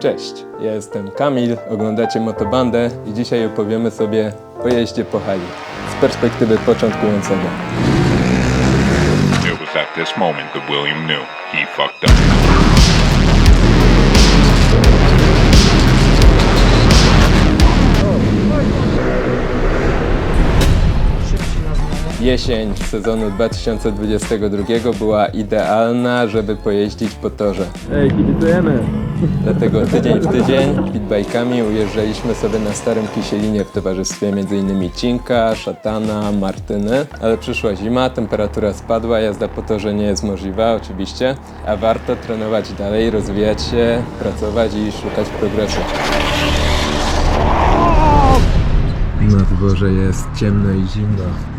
Cześć, ja jestem Kamil, oglądacie Motobandę i dzisiaj opowiemy sobie o jeździe po hali z perspektywy początkującego. It was at this moment that William knew he fucked up. Jesień sezonu 2022 była idealna, żeby pojeździć po torze. Ej, kibicujemy! Dlatego tydzień w tydzień pitbajkami ujeżdżaliśmy sobie na Starym Kisielinie w towarzystwie m.in. Cinka, Szatana, Martyny. Ale przyszła zima, temperatura spadła, jazda po torze nie jest możliwa oczywiście, a warto trenować dalej, rozwijać się, pracować i szukać progresu. Na dworze jest ciemno i zimno.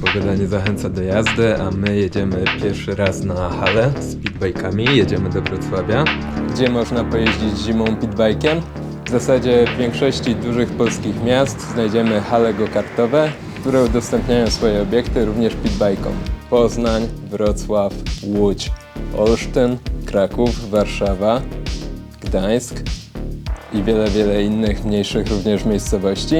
Pogoda nie zachęca do jazdy, a my jedziemy pierwszy raz na halę z pitbajkami. Jedziemy do Wrocławia, gdzie można pojeździć zimą pitbajkiem. W zasadzie w większości dużych polskich miast znajdziemy hale go-kartowe, które udostępniają swoje obiekty również pitbajkom. Poznań, Wrocław, Łódź, Olsztyn, Kraków, Warszawa, Gdańsk, i wiele, wiele innych mniejszych również miejscowości.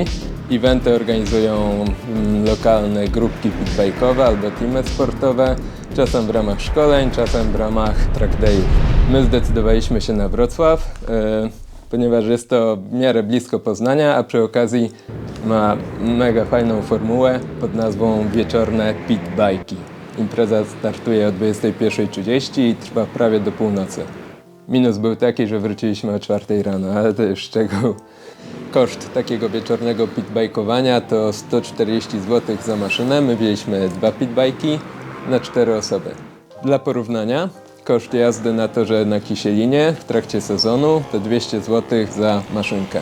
Eventy organizują mm, lokalne grupki pitbajkowe albo teamy sportowe, czasem w ramach szkoleń, czasem w ramach track dayów. My zdecydowaliśmy się na Wrocław, e, ponieważ jest to w miarę blisko Poznania, a przy okazji ma mega fajną formułę pod nazwą Wieczorne Pitbajki. Impreza startuje o 21.30 i trwa prawie do północy. Minus był taki, że wróciliśmy o 4 rano, ale to już szczegół. Koszt takiego wieczornego pitbajkowania to 140 zł za maszynę. My wzięliśmy dwa pitbajki na 4 osoby. Dla porównania, koszt jazdy na torze na Kisielinie w trakcie sezonu to 200 zł za maszynkę.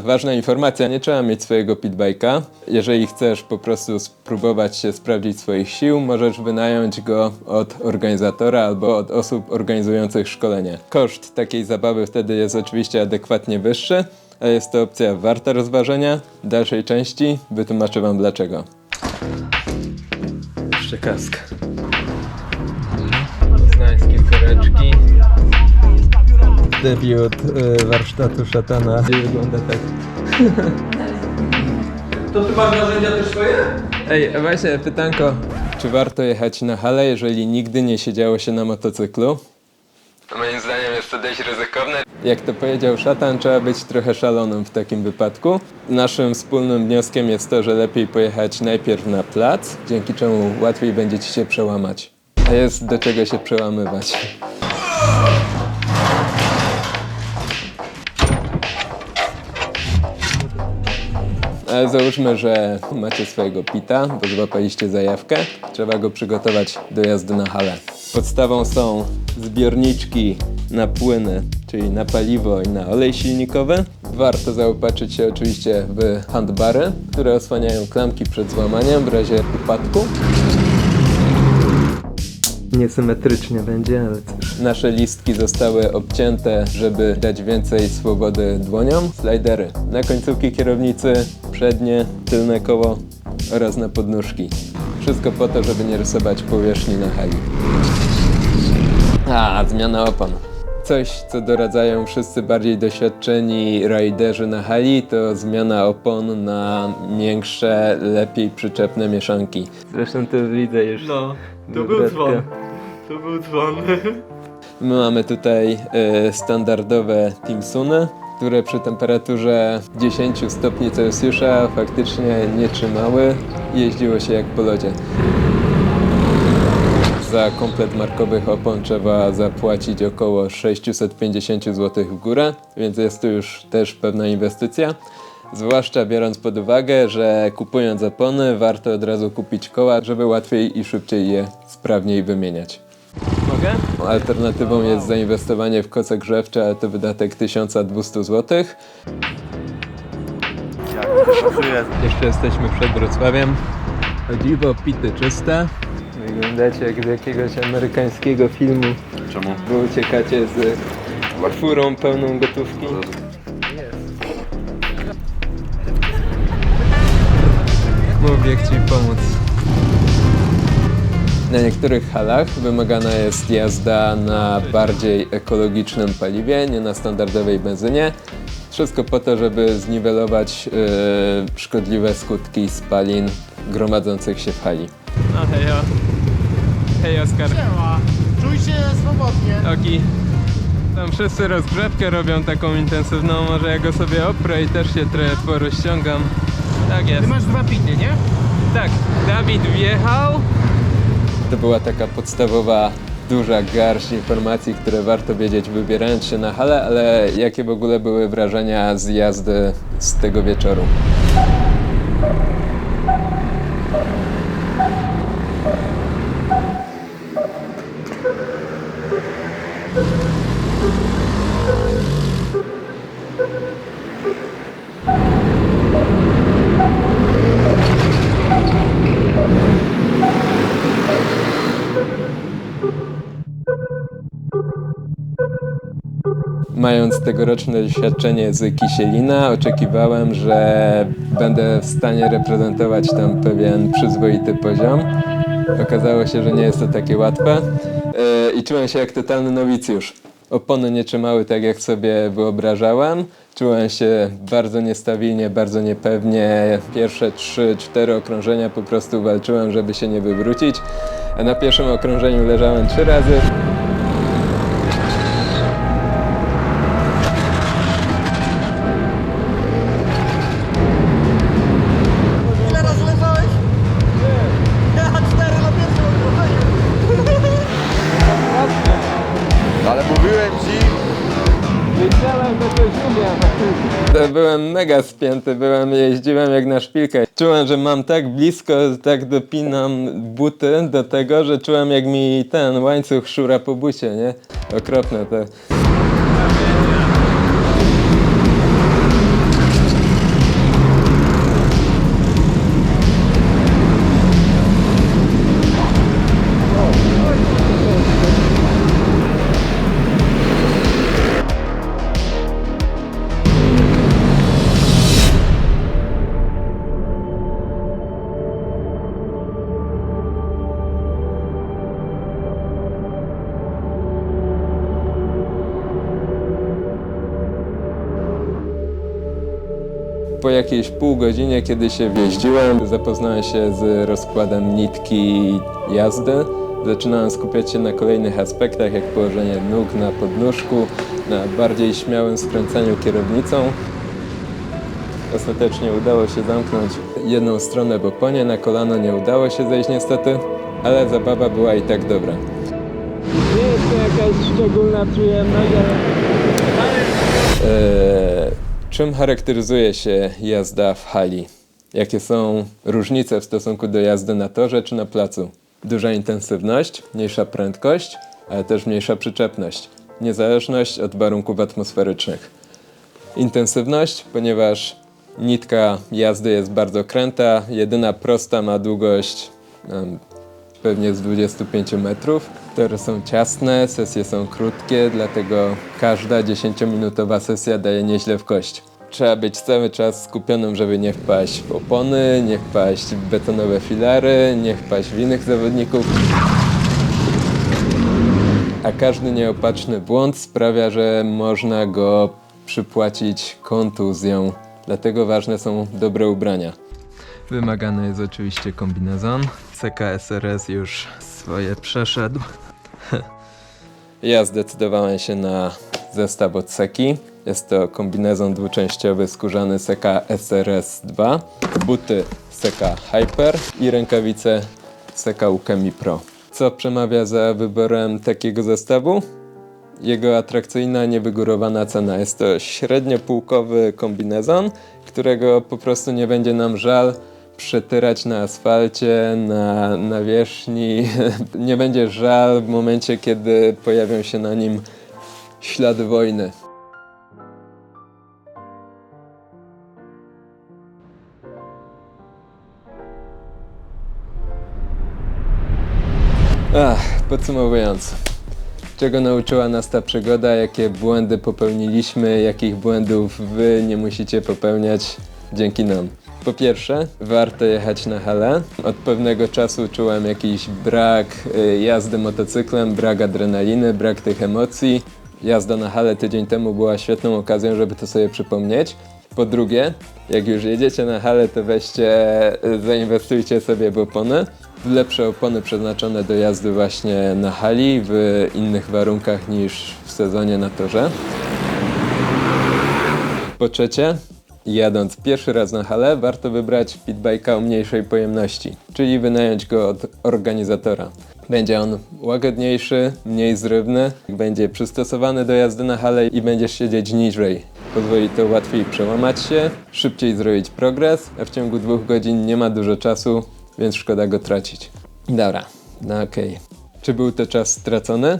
Ważna informacja, nie trzeba mieć swojego pitbajka. Jeżeli chcesz po prostu spróbować się sprawdzić swoich sił, możesz wynająć go od organizatora albo od osób organizujących szkolenie. Koszt takiej zabawy wtedy jest oczywiście adekwatnie wyższy, ale jest to opcja warta rozważenia. W dalszej części wytłumaczę Wam dlaczego. Jeszcze kask. Poznańskie koreczki. Debiut y, warsztatu szatana i wygląda tak. To ty masz narzędzia też swoje? Ej, a właśnie pytanko. Czy warto jechać na halę, jeżeli nigdy nie siedziało się na motocyklu? Moim zdaniem jest to dość ryzykowne. Jak to powiedział szatan, trzeba być trochę szalonym w takim wypadku. Naszym wspólnym wnioskiem jest to, że lepiej pojechać najpierw na plac, dzięki czemu łatwiej będzie ci się przełamać. A jest do czego się przełamywać. Ale załóżmy, że macie swojego pita, bo złapaliście zajawkę. Trzeba go przygotować do jazdy na halę. Podstawą są zbiorniczki na płyny, czyli na paliwo i na olej silnikowy. Warto zaopatrzyć się oczywiście w handbary, które osłaniają klamki przed złamaniem w razie upadku. Niesymetrycznie będzie, ale cóż. Nasze listki zostały obcięte, żeby dać więcej swobody dłoniom. Slidery na końcówki kierownicy, przednie, tylne koło oraz na podnóżki. Wszystko po to, żeby nie rysować powierzchni na hali. A, zmiana opon. Coś, co doradzają wszyscy bardziej doświadczeni rajderzy na hali, to zmiana opon na większe, lepiej przyczepne mieszanki. Zresztą to widzę już. No, to Był dzwon. To był dzwon. My mamy tutaj e, standardowe Timsuny, które przy temperaturze 10 stopni Celsjusza faktycznie nie trzymały. Jeździło się jak po lodzie. Za komplet markowych opon trzeba zapłacić około 650 zł w górę, więc jest to już też pewna inwestycja. Zwłaszcza biorąc pod uwagę, że kupując opony warto od razu kupić koła, żeby łatwiej i szybciej je sprawniej wymieniać. Mogę? Alternatywą jest zainwestowanie w koce grzewcze, ale to wydatek 1200 zł. Jeszcze jesteśmy przed Wrocławiem. O dziwo, pity czyste. Wyglądacie jak z jakiegoś amerykańskiego filmu. Czemu? Wy uciekacie z furą pełną gotówki. Mów, jak ci pomóc. Na niektórych halach wymagana jest jazda na bardziej ekologicznym paliwie, nie na standardowej benzynie. Wszystko po to, żeby zniwelować yy, szkodliwe skutki spalin gromadzących się w hali. No hejo. Hej Oskar. Siema. Czuj się swobodnie. Oki. Tam wszyscy rozgrzewkę robią taką intensywną, może ja go sobie oprę i też się trochę porozciągam. Tak jest. Ty masz dwa pity, nie? Tak, Dawid wjechał. To była taka podstawowa, duża garść informacji, które warto wiedzieć wybierając się na halę, ale jakie w ogóle były wrażenia z jazdy z tego wieczoru? Mając tegoroczne doświadczenie z Kisielina, oczekiwałem, że będę w stanie reprezentować tam pewien przyzwoity poziom. Okazało się, że nie jest to takie łatwe Yy, i czułem się jak totalny nowicjusz. Opony nie trzymały tak, jak sobie wyobrażałem. Czułem się bardzo niestabilnie, bardzo niepewnie. Pierwsze 3-4 okrążenia po prostu walczyłem, żeby się nie wywrócić. Na pierwszym okrążeniu leżałem trzy razy. Mega spięty, byłem, jeździłem jak na szpilkę. Czułem, że mam tak blisko, tak dopinam buty do tego, że czułem jak mi ten łańcuch szura po bucie, nie? Okropne to. Po jakiejś pół godzinie, kiedy się wjeździłem, zapoznałem się z rozkładem nitki jazdy. Zaczynałem skupiać się na kolejnych aspektach, jak położenie nóg na podnóżku, na bardziej śmiałym skręcaniu kierownicą. Ostatecznie udało się zamknąć jedną stronę w oponie, na kolano nie udało się zejść niestety, ale zabawa była i tak dobra. Nie jest to jakaś szczególna przyjemność, ale... Eee, czym charakteryzuje się jazda w hali? Jakie są różnice w stosunku do jazdy na torze czy na placu? Duża intensywność, mniejsza prędkość, ale też mniejsza przyczepność. Niezależność od warunków atmosferycznych. Intensywność, ponieważ nitka jazdy jest bardzo kręta, jedyna prosta ma długość pewnie z 25 metrów. Tory są ciasne, sesje są krótkie, dlatego każda 10-minutowa sesja daje nieźle w kość. Trzeba być cały czas skupionym, żeby nie wpaść w opony, nie wpaść w betonowe filary, nie wpaść w innych zawodników. A każdy nieopatrzny błąd sprawia, że można go przypłacić kontuzją. Dlatego ważne są dobre ubrania. Wymagany jest oczywiście kombinezon. CKSRS już swoje przeszedł. Ja zdecydowałem się na zestaw od Seki. Jest to kombinezon dwuczęściowy skórzany Seka SRS-2, buty Seka Hyper i rękawice Seka Ukemi Pro. Co przemawia za wyborem takiego zestawu? Jego atrakcyjna, niewygórowana cena. Jest to średniopółkowy kombinezon, którego po prostu nie będzie nam żal przetyrać na asfalcie, na nawierzchni. nie będzie żal w momencie, kiedy pojawią się na nim ślady wojny. Ach, podsumowując. Czego nauczyła nas ta przygoda, jakie błędy popełniliśmy, jakich błędów wy nie musicie popełniać dzięki nam. Po pierwsze, warto jechać na halę. Od pewnego czasu czułem jakiś brak y, jazdy motocyklem, brak adrenaliny, brak tych emocji. Jazda na halę tydzień temu była świetną okazją, żeby to sobie przypomnieć. Po drugie, jak już jedziecie na halę, to weźcie, zainwestujcie sobie w opony. Lepsze opony przeznaczone do jazdy właśnie na hali w innych warunkach niż w sezonie na torze. Po trzecie, jadąc pierwszy raz na halę, warto wybrać pitbike'a o mniejszej pojemności, czyli wynająć go od organizatora. Będzie on łagodniejszy, mniej zrywny, będzie przystosowany do jazdy na halę i będziesz siedzieć niżej. Pozwoli to łatwiej przełamać się, szybciej zrobić progres, a w ciągu dwóch godzin nie ma dużo czasu, więc szkoda go tracić. Dobra, no okej. Czy był to czas stracony?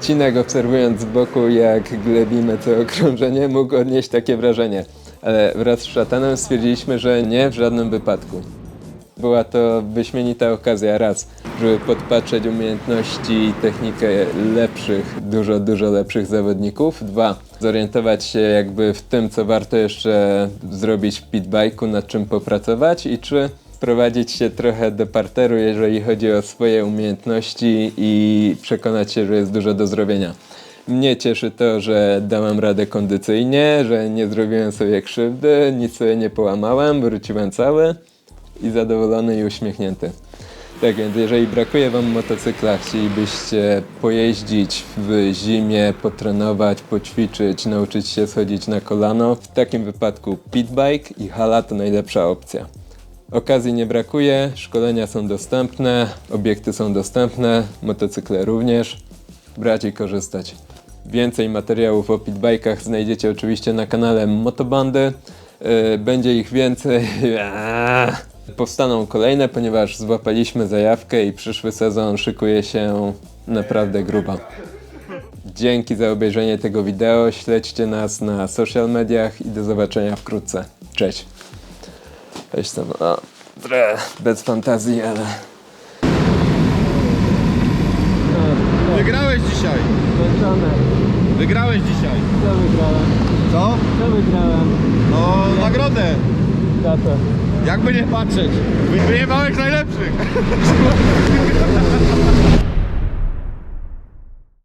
Cinek obserwując z boku jak glebimy to okrążenie mógł odnieść takie wrażenie. Ale wraz z szatanem stwierdziliśmy, że nie w żadnym wypadku. Była to wyśmienita okazja raz, żeby podpatrzeć umiejętności i technikę lepszych, dużo, dużo lepszych zawodników. Dwa, zorientować się jakby w tym, co warto jeszcze zrobić w pitbike'u, nad czym popracować. I trzy, prowadzić się trochę do parteru, jeżeli chodzi o swoje umiejętności i przekonać się, że jest dużo do zrobienia. Mnie cieszy to, że dałem radę kondycyjnie, że nie zrobiłem sobie krzywdy, nic sobie nie połamałem, wróciłem cały i zadowolony i uśmiechnięty. Tak więc, jeżeli brakuje Wam motocykla, chcielibyście pojeździć w zimie, potrenować, poćwiczyć, nauczyć się schodzić na kolano, w takim wypadku pitbike i hala to najlepsza opcja. Okazji nie brakuje, szkolenia są dostępne, obiekty są dostępne, motocykle również. Brać i korzystać. Więcej materiałów o pitbajkach znajdziecie oczywiście na kanale Motobandy. Yy, Będzie ich więcej. Powstaną kolejne, ponieważ złapaliśmy zajawkę i przyszły sezon szykuje się naprawdę grubo. Dzięki za obejrzenie tego wideo. Śledźcie nas na social mediach i do zobaczenia wkrótce. Cześć. Weź tam, o, trochę bez fantazji, ale... Wygrałeś dzisiaj! Wygrałeś dzisiaj! Co wygrałem? Co? Co wygrałem? No, nagrodę! Za to. Jakby nie patrzeć. Wy- Wyjebałeś najlepszych!